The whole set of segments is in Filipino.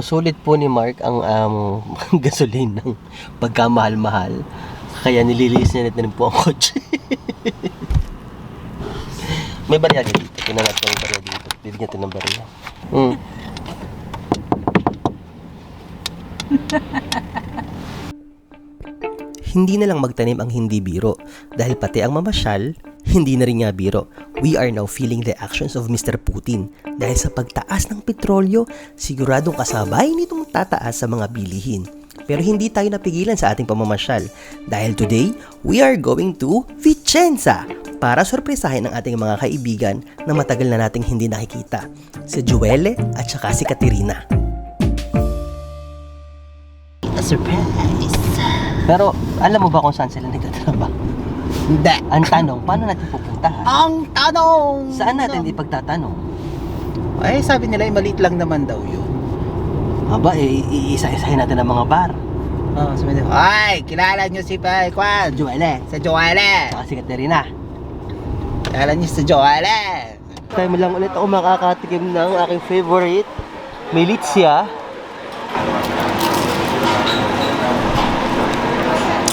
Sulit po ni Mark ang um, gasoline ng pagkamahal-mahal. Kaya nililis niya na rin po ang kotse. May barya dito. Tingnan natin ang barya dito. Bibigyan natin ng barya. Hmm. Hindi na lang magtanim ang hindi biro dahil pati ang mamasyal, hindi na rin nga biro. We are now feeling the actions of Mr. Putin dahil sa pagtaas ng petrolyo, siguradong kasabay nitong tataas sa mga bilihin. Pero hindi tayo napigilan sa ating pamamasyal dahil today, we are going to Vicenza para sorpresahin ang ating mga kaibigan na matagal na nating hindi nakikita. Si Joelle at saka si Katerina. A surprise! Pero alam mo ba kung saan sila nagtatrabaho? Hindi. Ang tanong, paano natin pupuntahan? Ang tanong! Saan natin ipagtatanong? Ay, sabi nila, eh, maliit lang naman daw yun. Aba, eh, iisa-isahin natin ang mga bar. Oh, sabi nila, ay, kilala nyo si Pa, Kwan, Joelle, sa Joelle. saka si Katerina. Kilala nyo sa Joelle. Time lang ulit ako makakatikim ng aking favorite, Militsya.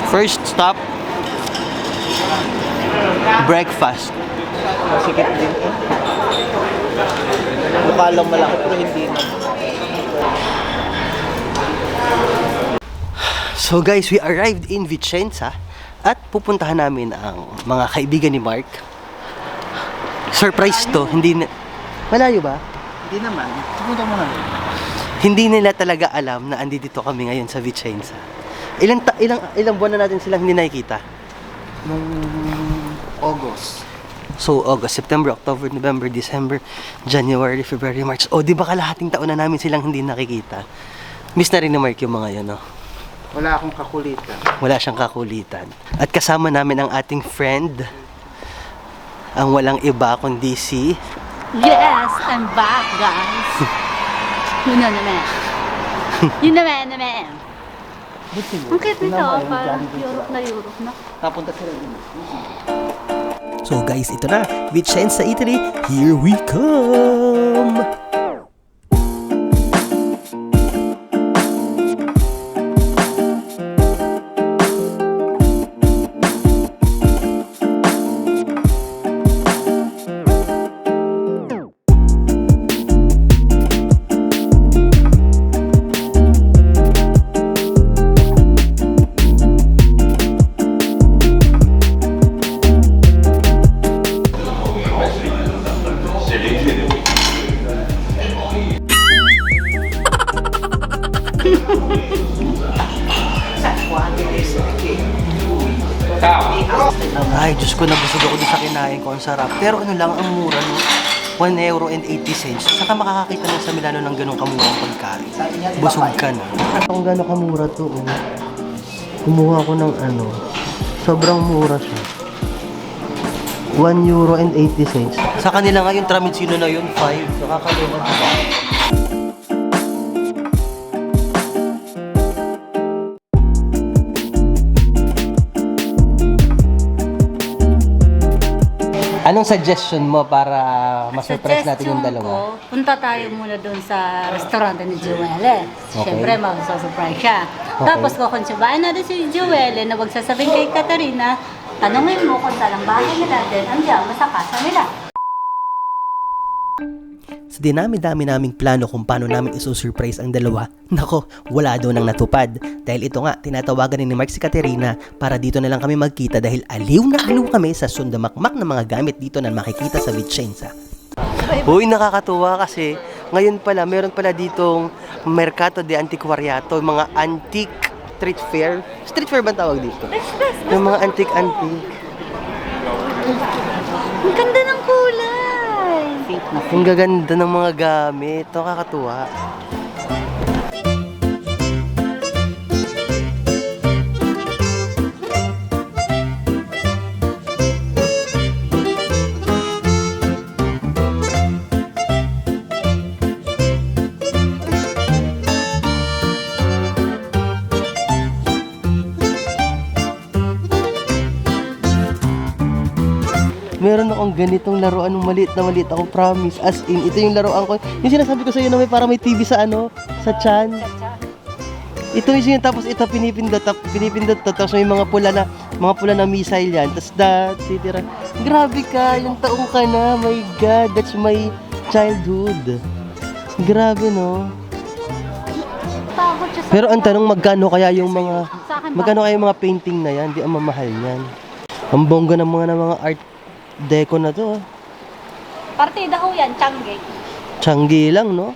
First stop, breakfast. Masikip din to. Mukha lang malaki, pero hindi na. So guys, we arrived in Vicenza at pupuntahan namin ang mga kaibigan ni Mark. Surprise to, hindi na... Malayo ba? Hindi naman. Pupunta mo na. Hindi nila talaga alam na andito kami ngayon sa Vicenza. Ilang ta- ilang ilang buwan na natin silang hindi nakikita. Nung August. So August, September, October, November, December, January, February, March. O di ba kalahating taon na namin silang hindi nakikita. Miss na rin ni Mark yung mga yun, no? Wala akong kakulitan. Wala siyang kakulitan. At kasama namin ang ating friend, ang walang iba kundi si Yes, I'm back, guys. Yun na naman. Yun naman, naman. Ang cute nito, parang. Europe na Europe na. Napunta sila din. So guys, ito na, Vicenza, Italy, here we come! 1 euro and 80 cents. Saka makakakita lang sa Milano ng ganong kamurang pagkain. Busog ka na. Kung gano'ng kamura to, oh. Kumuha ko ng ano. Sobrang mura siya. 1 euro and 80 cents. Sa kanila nga yung Tramitsino na yun, 5. Nakakaloka Anong suggestion mo para ma-surprise natin yung dalawa? Ko, punta tayo muna doon sa restaurant ni Joelle. Siyempre, mag-surprise siya. Tapos kukonsubahan natin si Joelle na wag sasabihin kay Katarina, tanongin mo kung saan ang bahay nila, then andiyan mo sa kasa nila. Sa dinami-dami naming plano kung paano namin isusurprise ang dalawa, nako, wala daw nang natupad. Dahil ito nga, tinatawagan ni Mark si Katerina para dito na lang kami magkita dahil aliw na aliw kami sa sundamakmak na mga gamit dito na makikita sa Vicenza. Uy, nakakatuwa kasi ngayon pala, meron pala ditong Mercato de Antiquariato, mga antique street fair. Street fair ba tawag dito? Yung mga antique-antique. Ang gaganda ng mga gamit. Nakakatuwa. Meron ganitong laruan nung maliit na maliit ako, promise. As in, ito yung laruan ko. Yung sinasabi ko sa iyo na may para may TV sa ano, sa chan. Ito yung yun, tapos ito pinipindot, tap, pinipindot to, tapos may mga pula na, mga pula na missile yan, tapos da, titira. Grabe ka, yung taong ka na, my God, that's my childhood. Grabe, no? Pero ang tanong, magkano kaya yung mga, magkano kaya yung mga painting na yan? Di ang mamahal yan. Ang bongga ng mga, ng mga art deco na to, ah. Partida ho yan, Changi. Changi lang, no?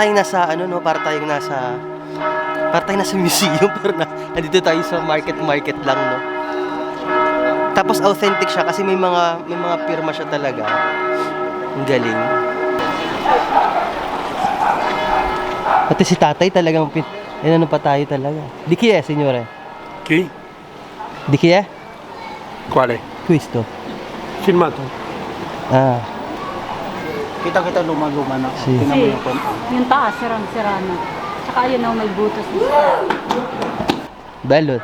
Tayong nasa, ano, no? Para tayong nasa, para tayong nasa museum, pero na, nandito tayo sa market-market lang, no? Tapos authentic siya kasi may mga, may mga pirma siya talaga. Ang galing. Pati si tatay talagang, pin, eh, ano pa tayo talaga. Di chi è, signore? Di chi è? Quale? Questo. Filmato? Ah, Kita-kita luma-luma na. Si. Tingnan mo Si, yung kon- yung taas, sirang-sira na. Tsaka yun oh, may butos na. bello.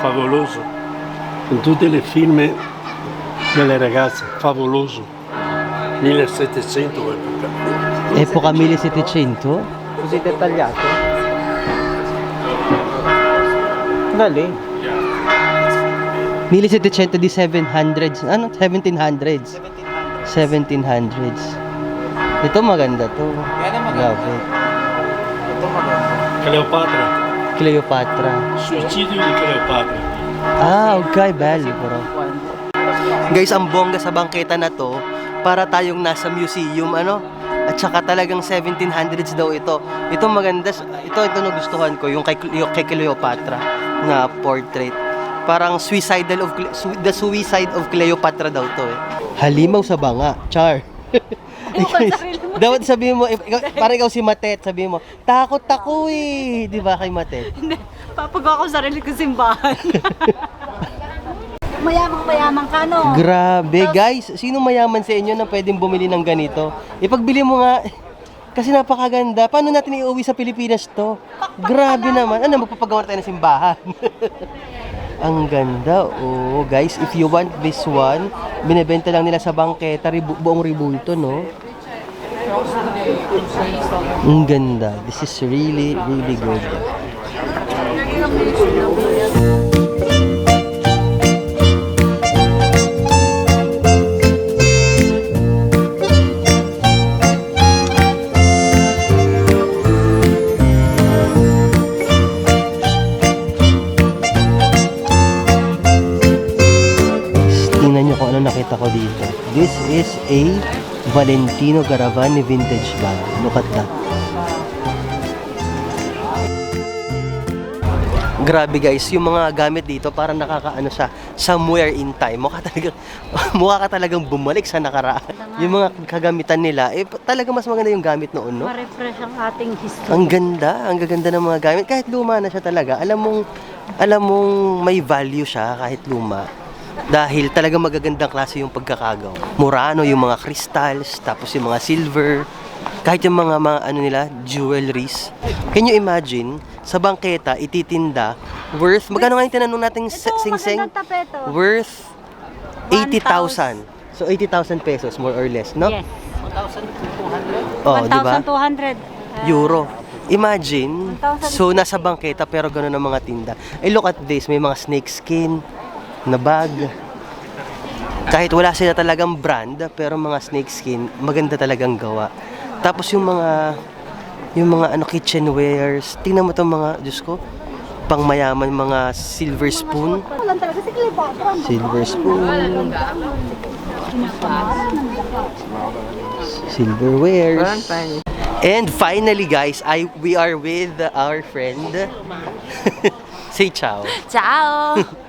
Favoloso. In tutte le film delle ragazze, favoloso. 1700 epoca. Epoca 1700? Così dettagliato. Galing. 1700 di 700s. Ano? 1700s. 1700s. Ito maganda to. Yan ang maganda. Grabe. Ito maganda. Cleopatra. Cleopatra. Suicidio di Cleopatra. Ah, okay. Bello, bro. Guys, ang bongga sa bangketa na to, para tayong nasa museum, ano? At saka talagang 1700s daw ito. Ito maganda. Ito, ito nagustuhan ko, yung kay, yung kay Cleopatra na portrait. Parang suicidal of su- the suicide of Cleopatra daw to eh. Halimaw sa banga, char. Mo. Dapat sabihin mo, ikaw, parang ikaw si Matet, sabihin mo, takot ako eh. Di ba kay Matet? Hindi, papagawa ko sarili ko simbahan. Mayamang-mayamang ka, no? Grabe, guys. Sino mayaman sa inyo na pwedeng bumili ng ganito? Ipagbili mo nga. Kasi napakaganda. Paano natin iuwi sa Pilipinas to? Grabe naman. Ano, magpapagawa tayo ng simbahan. Ang ganda. Oh, guys, if you want this one, binebenta lang nila sa bangketa, ribu- buong ribulto, no? Ang ganda. This is really, really good. Nakita ko dito. This is a Valentino Garavani vintage bag. Look at that. Grabe guys, yung mga gamit dito parang nakakaano sa somewhere in time. Mukha talagang mukha ka talagang bumalik sa nakaraan. Yung mga kagamitan nila, eh talaga mas maganda yung gamit noon, no? Ma-refresh ang ating history. Ang ganda, ang gaganda ng mga gamit. Kahit luma na siya talaga, alam mong, alam mong may value siya kahit luma. Dahil talaga magagandang klase yung pagkakagawa. Murano yung mga crystals, tapos yung mga silver, kahit yung mga, mga ano nila, jewelries. Can you imagine, sa bangketa, ititinda, worth, magkano nga yung tinanong nating Ito, sing-sing? Worth 80,000. So 80,000 pesos, more or less, no? Yes. Oh, di ba? 1,200. Ah, Euro. Imagine, 1,000 so nasa bangketa pero gano'n ang mga tinda. Eh look at this, may mga snake skin na bag. Kahit wala sila talagang brand, pero mga snake skin, maganda talagang gawa. Tapos yung mga, yung mga ano, kitchenwares, tingnan mo itong mga, Diyos ko, pang mayaman, mga silver spoon. Silver spoon. Silverwares. And finally guys, I we are with our friend. Say ciao. Ciao!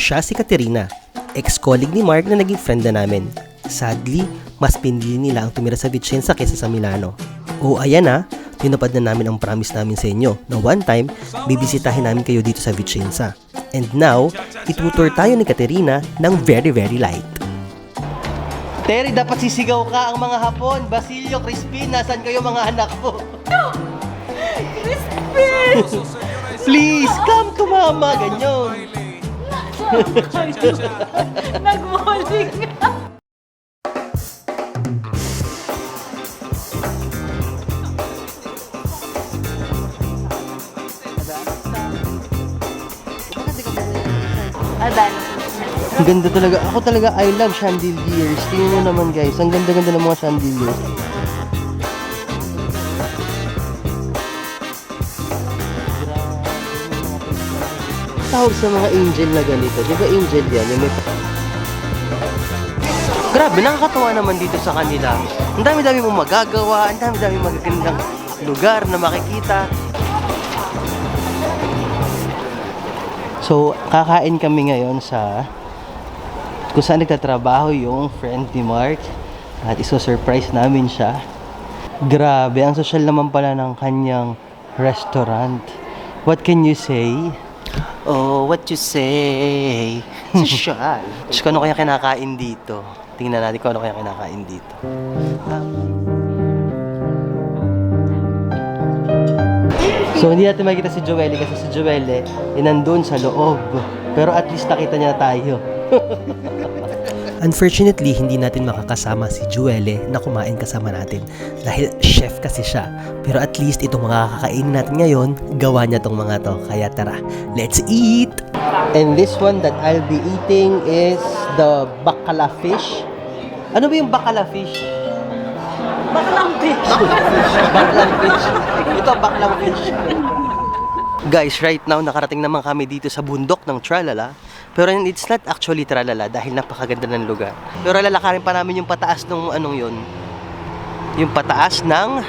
Siya si Katerina, ex-colleague ni Mark na naging friend na namin. Sadly, mas pinili nila ang tumira sa Vicenza kaysa sa Milano. O ayan na, tinupad na namin ang promise namin sa inyo na one time, bibisitahin namin kayo dito sa Vicenza. And now, itutur tayo ni Katerina ng very very light. Terry, dapat sisigaw ka ang mga hapon. Basilio, Crispin, nasan kayo mga anak ko? Crispin! Please, come to mama. Ganyan. Nag-bowling. Ay, ba? Ang ganda talaga. Ako talaga, I love chandeliers. Tingnan nyo naman guys. Ang ganda-ganda ng mga chandeliers. Tawag sa mga angel na ganito. Di ba angel yan? Yung may... Grabe, nakakatawa naman dito sa kanila. Ang dami-dami mong magagawa. Ang dami-dami magagandang lugar na makikita. So, kakain kami ngayon sa kung saan nagtatrabaho yung friend ni Mark at iso-surprise namin siya. Grabe, ang social naman pala ng kanyang restaurant. What can you say? Oh, what you say? Social. Ko, ano kaya kinakain dito? Tingnan natin kung ano kaya kinakain dito. So, hindi natin makikita si Joelle kasi si Joelle eh, nandun sa loob. Pero at least nakita niya tayo. Unfortunately, hindi natin makakasama si Joelle na kumain kasama natin dahil chef kasi siya. Pero at least itong mga kakainin natin ngayon, gawa niya tong mga to. Kaya tara, let's eat! And this one that I'll be eating is the bacala fish. Ano ba yung bacala fish? Baklang bitch. Baklang fish. Ito, baklang fish. Guys, right now, nakarating naman kami dito sa bundok ng Tralala. Pero it's not actually Tralala dahil napakaganda ng lugar. Pero lalakarin pa namin yung pataas ng anong yun. Yung pataas ng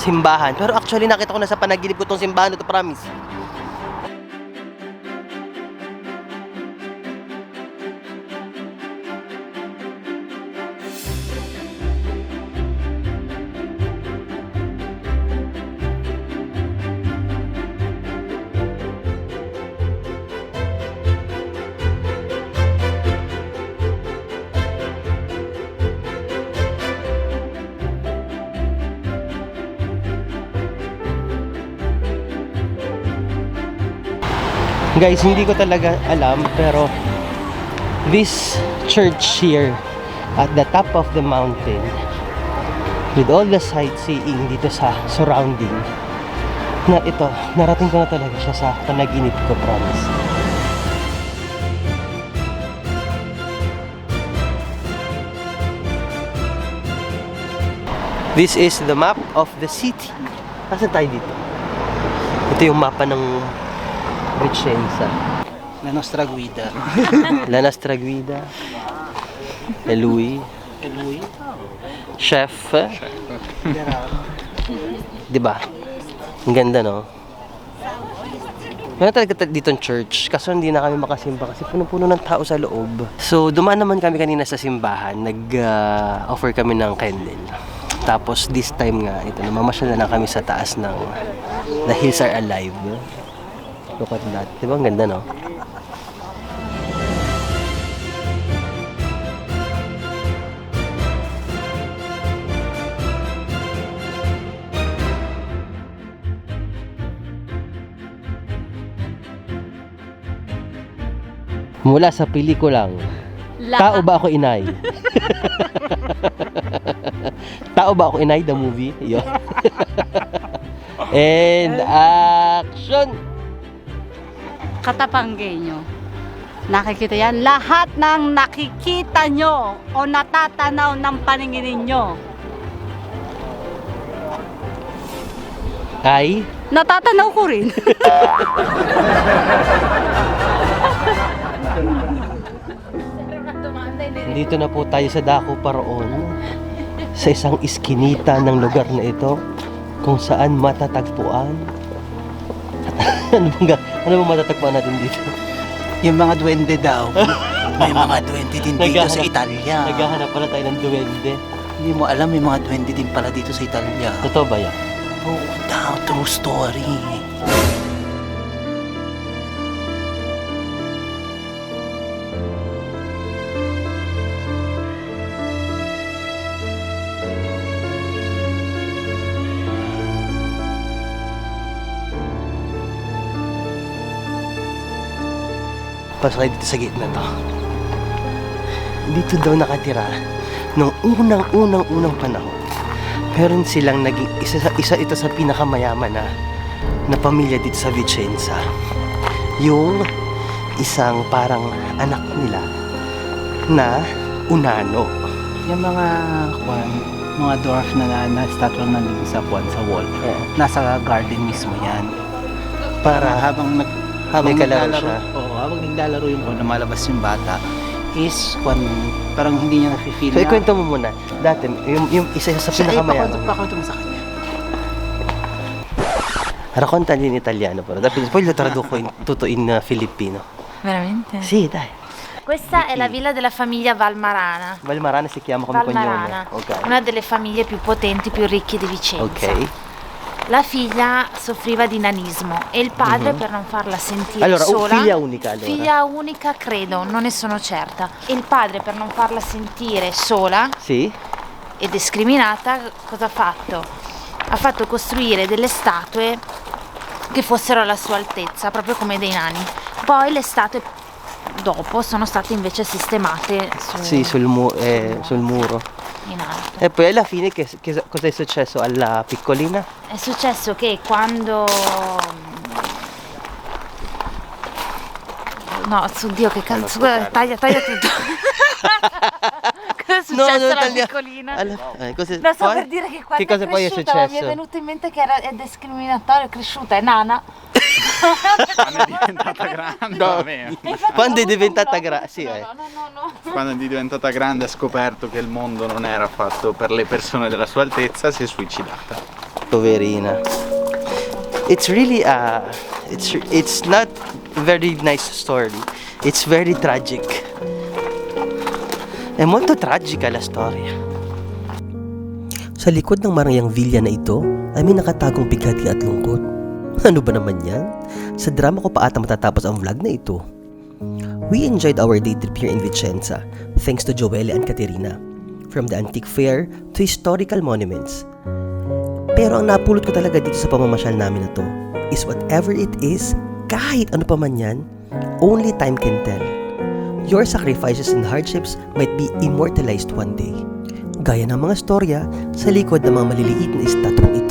simbahan. Pero actually, nakita ko na sa panaginip ko tong simbahan ito, promise. Guys, hindi ko talaga alam pero this church here at the top of the mountain with all the sightseeing dito sa surrounding na ito, narating ko na talaga siya sa panaginip ko, promise. This is the map of the city. Nasaan tayo dito? Ito yung mapa ng Vicenza. La nostra guida. La Nostra Guida. E lui. E lui? Chef. Di ba? Ang ganda, no? Meron talaga ta- dito ang church, kaso hindi na kami makasimba kasi puno-puno ng tao sa loob. So, dumaan naman kami kanina sa simbahan, nag-offer kami ng candle. Tapos, this time nga, ito, namamasyal na lang kami sa taas ng The Hills Are Alive. Look at that. Di ba? Ang ganda, no? Mula sa pelikulang Tao ba ako inay? Tao ba ako inay, the movie? Yun. And action! Katapangge nyo. Nakikita yan. Lahat ng nakikita nyo o natatanaw ng paningin ninyo. Ay, Natatanaw ko rin. dito na po tayo sa Dako Paraon sa isang iskinita ng lugar na ito kung saan matatagpuan ano bang, ano bang matatagpuan natin dito? Yung mga duwende daw. May mga duwende din dito sa Naghahanap- Italia. Naghahanap pala tayo ng duwende. Hindi mo alam, may mga duwende din pala dito sa Italia. Totoo ba yan? Oh, daw, true story. Pasakay dito sa gate na to. Dito daw nakatira nung unang-unang-unang panahon. Meron silang naging isa, sa- isa ito sa pinakamayaman na na pamilya dito sa Vicenza. Yung isang parang anak nila na unano. Yung mga kwan, mga dwarf na na, na statue na sa kwan sa wall. Oo. Nasa garden mismo yan. Para habang nag habang May kalaro naglalaro, siya. oo, habang naglalaro yung kwan, lumalabas yung bata is kwan, parang hindi niya nafe-feel So, na ikwento mo muna. Dati, yung, yung isa sa siya, eh, pinakamayaman. pakwento, pakwento mo sa kanya. Raccontali in italiano però. Dopo- Poi lo traduco in, tutto in uh, filippino. Veramente? Sì, dai. Questa è la villa della famiglia Valmarana. Valmarana si chiama come Valmarana, cognome. Una delle famiglie più potenti, più ricche di Vicenza. Ok. La figlia soffriva di nanismo e il padre per non farla sentire. Allora, sola figlia unica allora. figlia unica credo, non ne sono certa. E il padre per non farla sentire sola Sì? e discriminata cosa ha fatto? Ha fatto costruire delle statue che fossero alla sua altezza, proprio come dei nani. Poi le statue dopo sono state invece sistemate su, Sì, sul, mu- eh, sul muro. In alto. E poi alla fine che, che- cosa è successo alla piccolina? È successo che quando... No, su Dio che cazzo, taglia, taglia tutto. cosa è successo alla taglia- piccolina? alla- eh, cosa- No, sto poi? per dire che quando Che cosa è poi è cresciuta mi è successo? venuto in mente che era, è discriminatorio, è cresciuta, è nana. Quando è diventata grande, vabbè. Quando è diventata gra- sì, eh. No, no, no, no. Quando è diventata grande ha scoperto che il mondo non era fatto per le persone della sua altezza, si è suicidata. Poverina. It's really uh it's it's not a very nice story. It's very tragic. È molto tragica la storia. Sa likod ng marangayang villa na ito ay may nakatagong bigati at lungkot. Ano ba naman yan? Sa drama ko pa ata matatapos ang vlog na ito. We enjoyed our day trip here in Vicenza thanks to Joelle and Caterina. From the antique fair to historical monuments. Pero ang napulot ko talaga dito sa pamamasyal namin na to is whatever it is, kahit ano pa man yan, only time can tell. Your sacrifices and hardships might be immortalized one day. Gaya ng mga storya sa likod ng mga maliliit na estatwang ito.